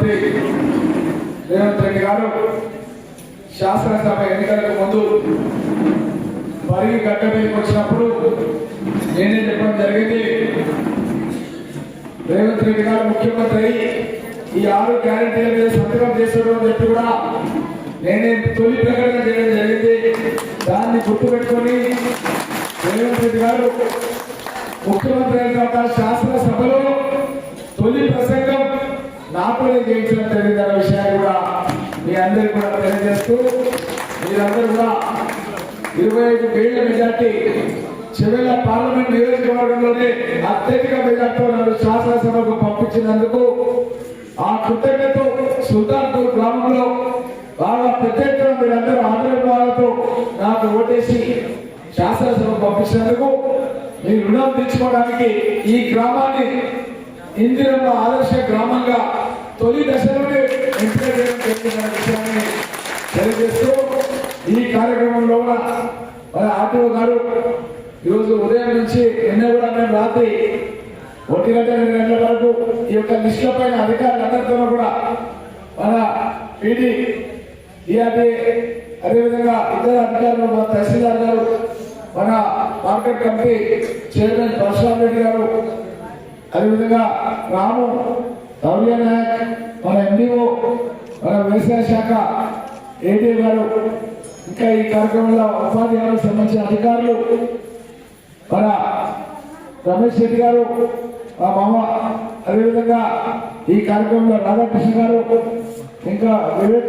ముఖ్యమంత్రి రేవంత్ రెడ్డి గారు శాసనసభ ఎన్నికలకు ముందు పరిగి గడ్డ మీదకి వచ్చినప్పుడు నేనే చెప్పడం జరిగింది. రేవంత్ రెడ్డి గారు ముఖ్యమంత్రి అయి ఈ ఆరు గ్యారెంటీల మీద సంతకం చేస్తాడు అని చెప్పి కూడా నేనే తొలి ప్రకటన చేయడం జరిగింది. దాన్ని గుర్తుపెట్టుకొని రేవంత్ రెడ్డి గారు ముఖ్యమంత్రి అయిన తర్వాత శాసనసభలో నాకునే చేయించడం జరిగింది అన్న విషయాన్ని కూడా మీ అందరికీ కూడా తెలియజేస్తూ మీరందరూ కూడా ఇరవై ఐదు వేల మెజార్టీ చివరి పార్లమెంట్ నియోజకవర్గంలోనే అత్యధిక మెజార్టీతో నన్ను శాసనసభకు పంపించినందుకు ఆ కృతజ్ఞత సుల్తాన్పూర్ గ్రామంలో బాగా పెద్ద ఎత్తున మీరందరూ ఆదరణతో నాకు ఓటేసి శాసనసభకు పంపించినందుకు మీ రుణం తెచ్చుకోవడానికి ఈ గ్రామాన్ని ఇందిరమ్మ ఆదర్శ గ్రామంగా తొలి దశలోనే ఎంపిక చేయడం జరిగిందన్న విషయాన్ని తెలియజేస్తూ ఈ కార్యక్రమంలో కూడా మన ఆర్టీఓ గారు ఈరోజు ఉదయం నుంచి నిన్న కూడా మేము రాత్రి ఒంటి గంట రెండు గంటల వరకు ఈ యొక్క లిస్టుల పైన అధికారులందరితో కూడా మన పీటీ డిఆర్టీ అదేవిధంగా ఇతర అధికారులు మన తహసీల్దార్ గారు మన market committee chairman Parashuram Reddy గారు అదేవిధంగా రాము రౌలియా నాయక్ మన ఎండిఓ మన వ్యవసాయ శాఖ ఏడీ గారు ఇంకా ఈ కార్యక్రమంలో ఉపాధ్యాయులకు సంబంధించిన అధికారులు మన రమేష్ రెడ్డి గారు మా మామ అదేవిధంగా ఈ కార్యక్రమంలో రాధాకృష్ణ గారు ఇంకా వివేక్